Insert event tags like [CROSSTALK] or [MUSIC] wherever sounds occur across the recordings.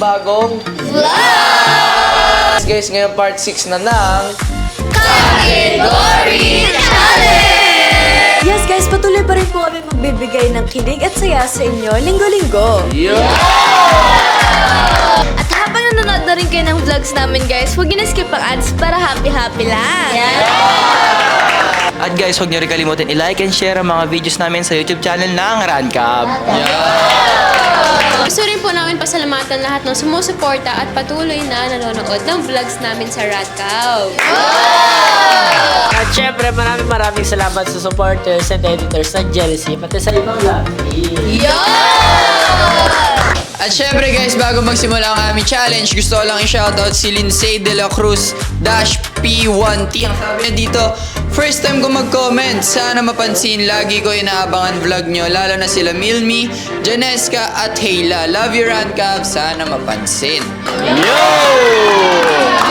panibagong vlog! Guys, ngayon part 6 na ng Yes guys, patuloy pa rin po kami magbibigay ng kilig at saya sa inyo linggo-linggo. At habang nanonood na rin kayo ng vlogs namin guys, huwag niyo na skip ang ads para happy-happy lang. At guys, huwag niyo rin kalimutan i-like and share ang mga videos namin sa YouTube channel ng Rancab. Gusto rin po namin pasalamatan lahat ng sumusuporta at patuloy na nanonood ng vlogs namin sa Radcow. At syempre, maraming maraming salamat sa supporters and editors ng Jealousy, pati sa ibang love team. At syempre guys, bago magsimula ang aming challenge, gusto ko lang i-shoutout si Lindsay De La Cruz dash P1T. Ang sabi niya dito, first time ko mag-comment. Sana mapansin, lagi ko inaabangan vlog nyo. Lalo na sila Milmi, Janeska at Hayla. Love you, Rancab. Sana mapansin.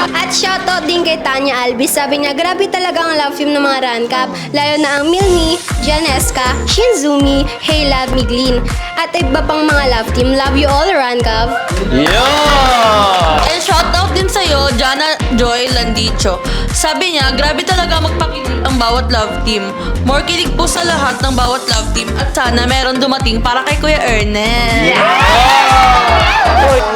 At shoutout din kay Tanya Albi. Sabi niya, grabe talaga ang love team ng mga Rancap. Lalo na ang Milmi, Janeska, Shinzumi, Hayla, Miglin. At iba pang mga love team. Love you all, Rancap. And shoutout din sa'yo, Jana Joy Landicho. Sabi niya, grabe talaga magpakilig ang bawat love team. More kilig po sa lahat ng bawat love team at sana meron dumating para kay Kuya Ernest.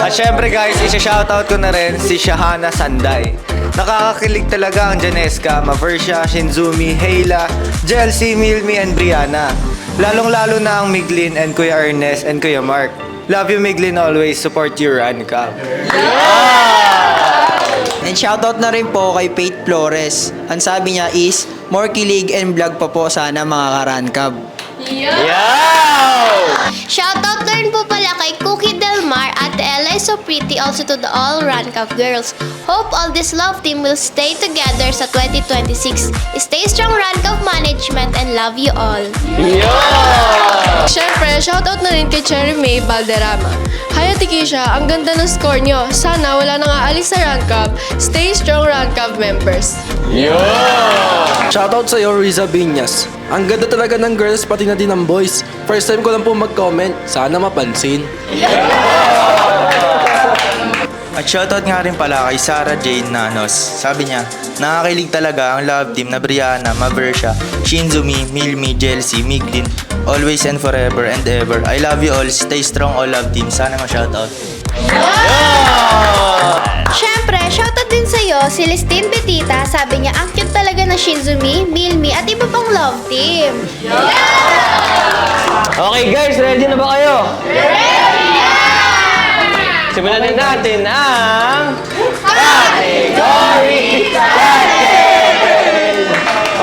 At syempre guys, isa-shoutout ko na rin si Shahana Sanday. Nakakakilig talaga ang Janeska, Maversia, Shinzumi, Hayla, Jelsi, Milmi, and Brianna. Lalong-lalo na ang Miglin and Kuya Ernest and Kuya Mark. Love you Miglin always, support your Rancab. And shoutout na rin po kay Faith Flores. Ang sabi niya is, more kilig and vlog pa po sana mga ka-Rancab. Shoutout na rin po pala kay Cookie Del Mar at Ella is so pretty also to the all Rancap girls. Hope all this love team will stay together sa 2026. Stay strong Rancap management and love you all. Siyempre, shoutout na rin kay Cherry May Valderrama. Hi Ate Keisha, ang ganda ng score nyo. Sana wala nang aalis sa Radcow. Stay strong Radcow members. Shoutout sa'yo, Riza Binyas. Ang ganda talaga ng girls, pati na din ng boys. First time ko lang po mag-comment. Sana mapansin. At shoutout nga rin pala kay Sarah Jane Nanos. Sabi niya, nakakilig talaga ang love team na Brianna, Maversia, Shinzumi, Milmi, Jelsi, Miglin, always and forever and ever. I love you all. Stay strong all love team. Sana ma-shoutout. Syempre, shoutout din sa'yo, si Celestine Betita. Sabi niya, ang cute talaga na Shinzumi, Milmi, at iba pang love team. Okay guys, ready na ba kayo? Ready! Simulan na natin ang... Category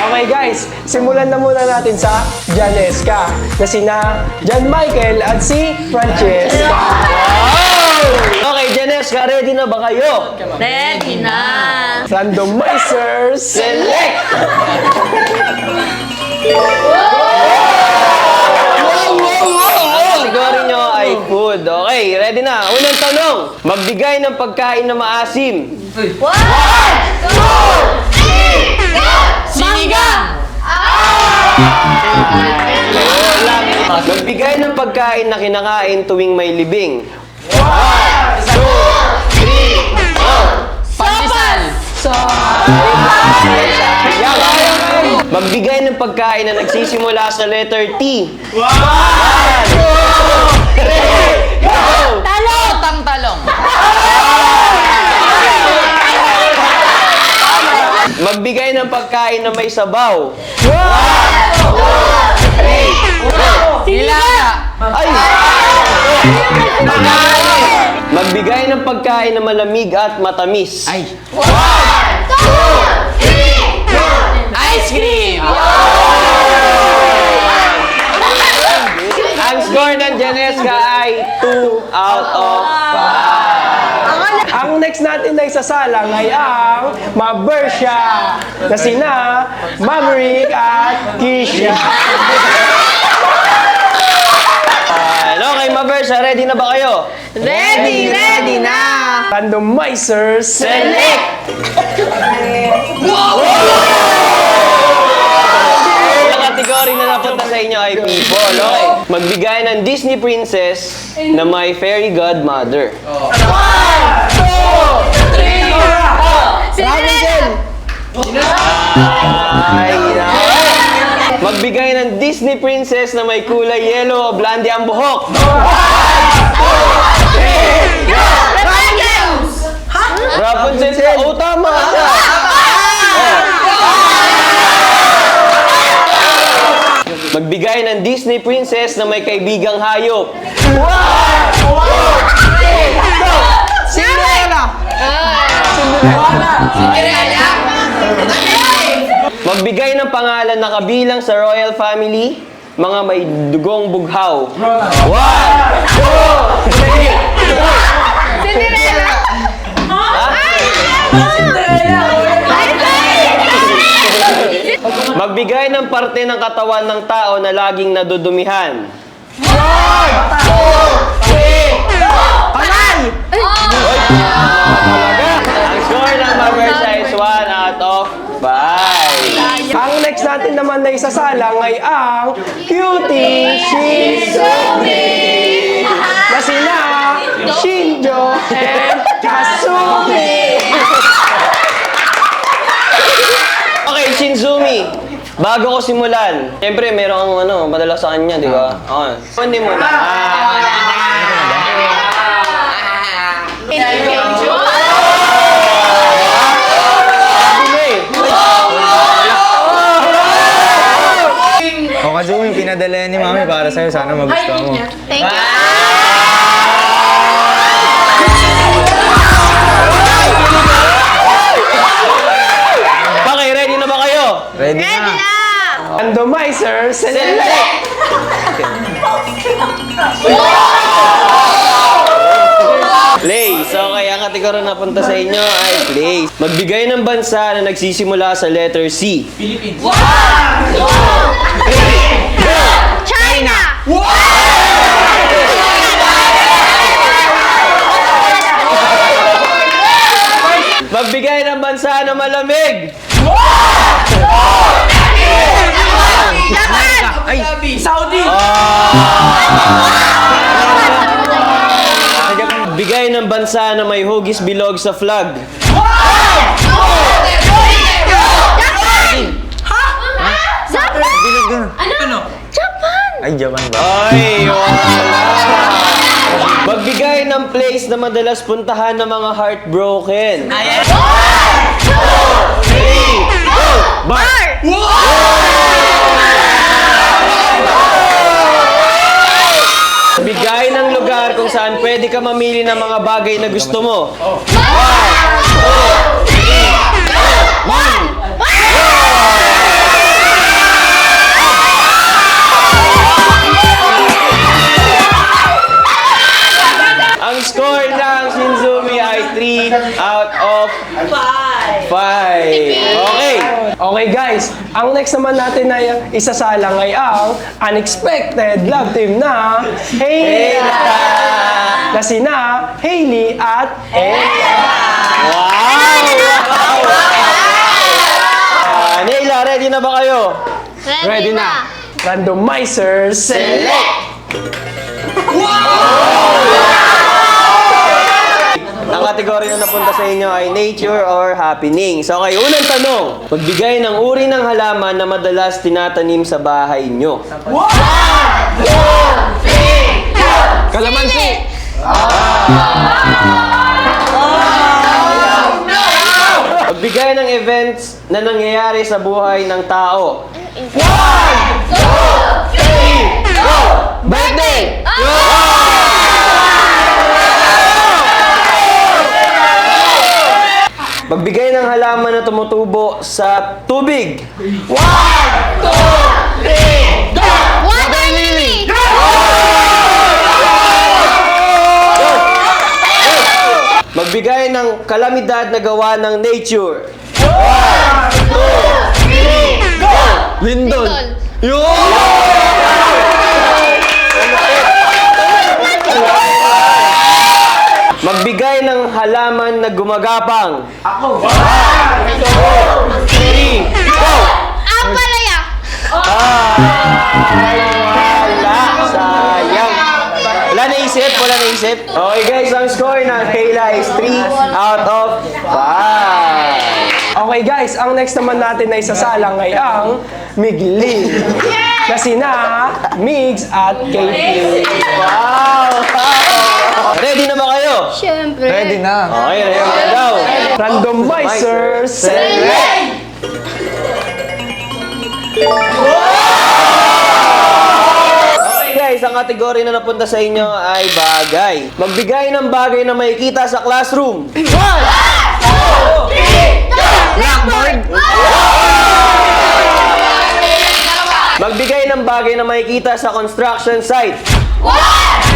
Okay guys, simulan na muna natin sa Janeska na sina Jan Michael at si Francesca. Wow! Okay, Janeska, ready na ba kayo? Ready na! Randomizer select! Ang kategory nyo ay food. Okay, ready na. Unang tanong, magbigay ng pagkain na maasim. Magbigay ng pagkain na kinakain tuwing may libing. Magbigay ng pagkain na nagsisimula sa letter T. Talong! talong! Magbigay ng pagkain na may sabaw. Nilaga! Ay! Magbigay ng pagkain na malamig at matamis. Ay! Ice cream! Ang score ng Janeska ay 2 out of 5. Ang next natin na isasalang ay ang Mabersha na sina Maverick at Kisha. Okay, Mabersha, ready na ba kayo? Ready! Ready na! Randomizer select! Ang kategory na napunta sa inyo ay people. Okay. Magbigay ng Disney princess na may fairy godmother. Ay, nako. Magbigay ng Disney princess na may kulay yellow o blondie ang buhok. Rapunzel. Oh, tama siya. Magbigay ng Disney princess na may kaibigang hayop. Magbigay ng pangalan na kabilang sa royal family, mga may dugong bughaw. One, two, three, Magbigay ng parte ng katawan ng tao na laging nadudumihan. Talaga. Ang score ng Maversa is 1 out of 5. Ang next natin naman na isasalang ay ang Cutie Shizumi na sina Shinjo and Kasumi. Okay, Shinzumi. Bago ko simulan, siyempre meron kang ano, padala sa kanya, di ba? Okay. Hindi mo na. O Kazumi, pinadala yan ni Mami para sa'yo. Sana magustuhan mo. Thank you. Kayo? Ready na. Randomizer, select! Play. So, kaya ang kategorya na punta sa inyo ay play. Magbigay ng bansa na nagsisimula sa letter C. China! Magbigay ng bansa na malamig. Bigay ng bansa na may hugis bilog sa flag. Ay, Japan ba? Ay, wala. Magbigay ng place na madalas puntahan ng mga heartbroken. Bar! Bigay ng lugar kung saan pwede ka mamili ng mga bagay na gusto mo. Ang score ng Shinzumi ay 3 out of 5. Okay. Okay guys, ang next naman natin na isasalang ay ang unexpected love team na Hayla na sina Hailey at Ella. Wow! Wow! Ah, Neila, ready na ba kayo? Ready, na. Randomizer select! Ang kategorya na napunta sa inyo ay nature or happening. So, okay, unang tanong. Magbigay ng uri ng halaman na madalas tinatanim sa bahay nyo. Kalamansi! Magbigay ng events na nangyayari sa buhay ng tao. Birthday! Magbigay ng halaman na tumutubo sa tubig. Water lily! Magbigay ng kalamidad na gawa ng nature. Lindol. Yun! Magbigay ng halaman na gumagapang. Ang palaya! Wala. Sayang. Wala naisip, wala naisip. Okay guys, ang score ng Kayla is 3 out of 5. Okay guys, ang next naman natin na isasalang ay ang Miglin. Na sina Migs at Katie. Wow! Ready na ba kayo? Siyempre. Ready na. Okay, ready na daw. Randomizer select. Okay guys, ang kategory na napunta sa inyo ay bagay. Magbigay ng bagay na makikita sa classroom. Blackboard! Magbigay ng bagay na makikita sa construction site. Bakal!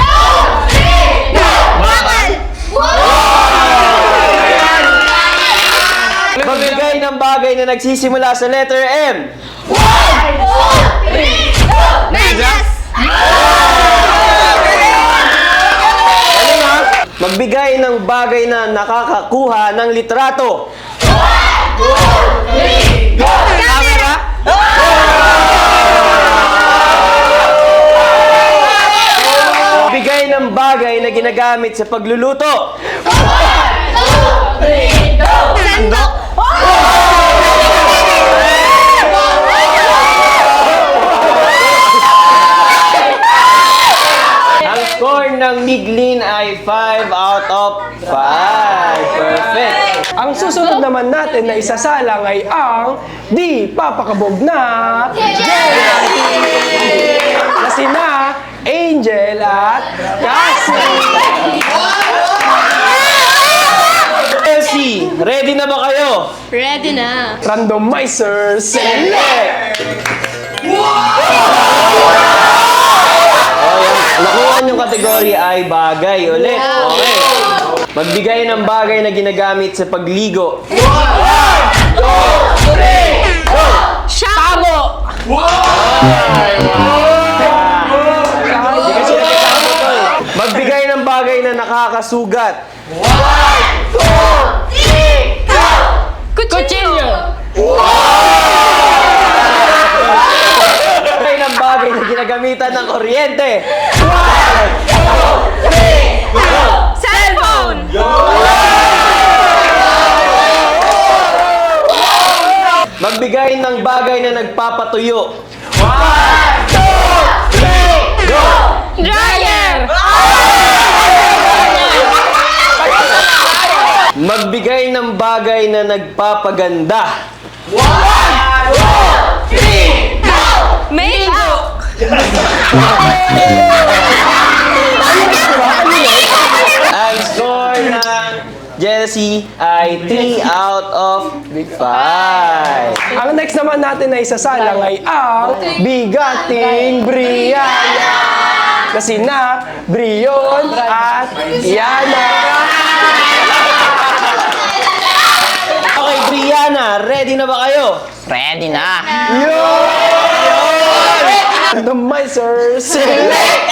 Magbigay ng bagay na nagsisimula sa letter M. Medyas! Ano na? Magbigay ng bagay na nakakakuha ng litrato. Camera! Magbigay ng bagay na ginagamit sa pagluluto. Sandok! Ang ng Miglin ay 5 out of 5. Perfect. Ang susunod naman natin na isasalang ay ang di papakabog na Jelly! Na sina Angel at Cassie. Elsie, ready na ba kayo? Ready na. Randomizer select. Nakuha niyong kategory ay bagay ulit. Okay. Magbigay ng bagay na ginagamit sa pagligo. Hindi Bagay na nakakasugat. Kutsilyo. Magbigay ng bagay na ginagamitan ng kuryente. Cellphone! Magbigay ng bagay na nagpapatuyo. Dryer! Magbigay ng bagay na nagpapaganda. Makeup! Ang score ng Jessie ay 3 out of 5. Ang next naman natin na isasalang ay ang Bigating Brianna. Na sina Brion at Yana. Brianna, ready na ba kayo? Randomizer select.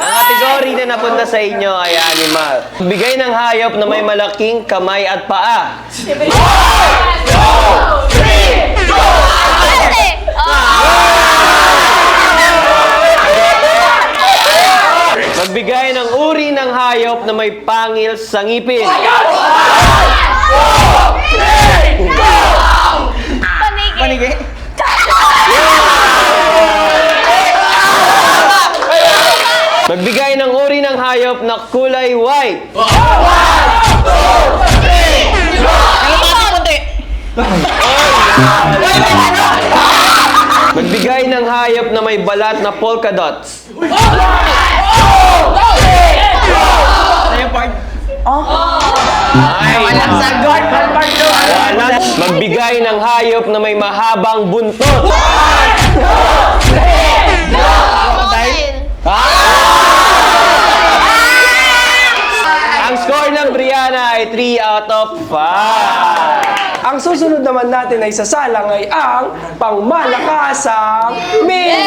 Ang kategory na napunta sa inyo ay animal. Bigay ng hayop na may malaking kamay at paa. Magbigay ng uri ng hayop na may pangil sa ngipin. Paniki! Magbigay ng uri ng hayop na kulay white. Magbigay ng hayop na may balat na polka dots. Ay, walang sagot. Magbigay ng hayop na may mahabang buntot. Ang score ng Brianna ay 3 out of 5. Ang susunod naman natin na isasalang ay ang pangmalakasang Mil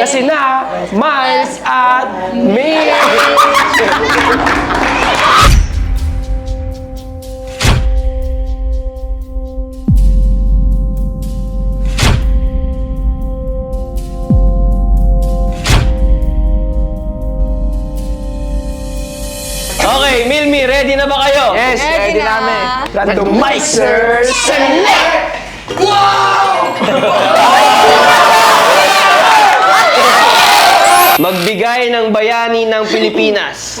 Na sina Miles at Mil E, ready na ba kayo? Yes, ready, namin. Randomizer Select! [LAUGHS] Magbigay ng bayani ng Pilipinas.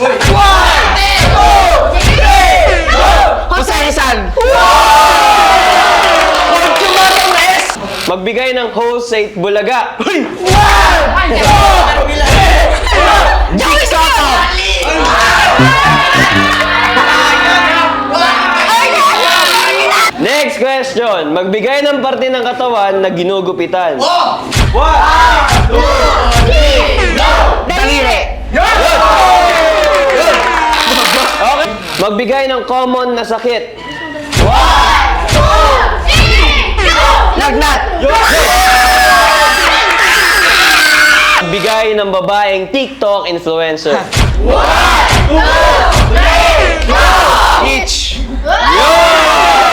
Jose Rizal! Magbigay ng Jose Bulaga. Jake question. Magbigay ng parte ng katawan na ginugupitan. Daliri! Okay. Magbigay ng common na sakit. Lagnat! Magbigay ng babaeng TikTok influencer. Each! Kill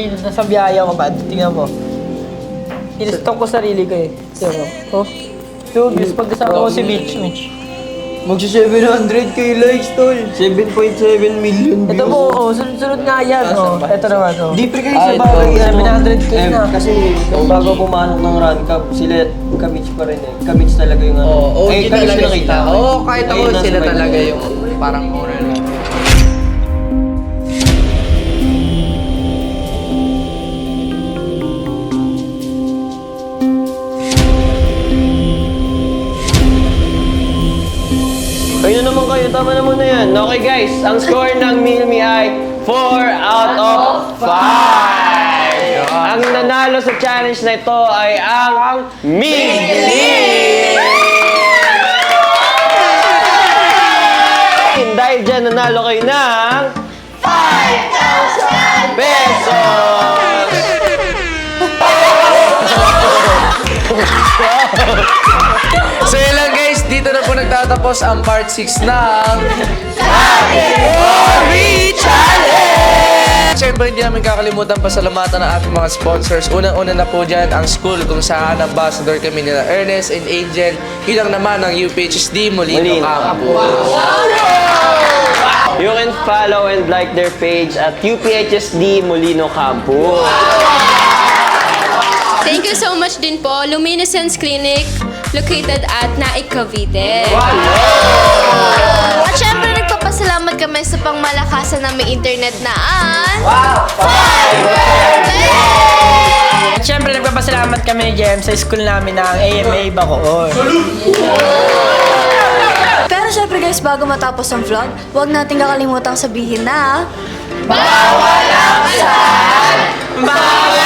Kanina nasa biyaya ko ba? Tingnan mo. Inistok ko sarili ko eh. Tingnan mo. Oh. Dude, gusto pag kasama ko si Mitch, Mitch. Magsi 700k likes, tol. 7.7 million views. Ito po, oh, sunod-sunod nga yan, oh. Ito naman, oh. Di pre kayo sa bagay, 700k na. Kasi bago pumanok ng run cup, sila kamits pa rin eh. Kamits talaga yung ano. Oo, oh, eh, talaga yung nakita sila. ko. Oo, oh, kahit ako Ayun, nasa sila talaga yung parang owner na. Naman na yan. Okay guys, ang score ng Milmi ay 4 out of 5. Ang nanalo sa challenge na ito ay ang Milmi! Dahil dyan, nanalo kayo ng 5,000 pesos! [LAUGHS] So na po nagtatapos ang part 6 ng Siyempre, hindi namin kakalimutan pasalamatan ang ating mga sponsors. Unang-una na po dyan ang school kung saan ambassador kami nila Ernest and Angel. Ilang naman ang UPHSD Molino, Molino. Campus. You can follow and like their page at UPHSD Molino Campus. Thank you so much din po, Luminescence Clinic, located at Naik, Cavite. At syempre, nagpapasalamat kami sa pangmalakasan ng may internet na ang... At syempre, nagpapasalamat kami ni Jem sa school namin ng AMA Bacoor. Pero syempre guys, bago matapos ang vlog, huwag natin kakalimutang sabihin na... Para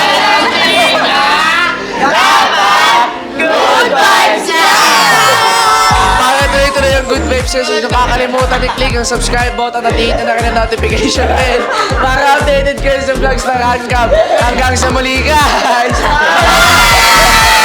good vibes kasi nakakalimutan i-click ang subscribe button at hihit na rin ang notification bell para updated kayo sa vlogs ng Handcam. Hanggang sa muli guys! [LAUGHS]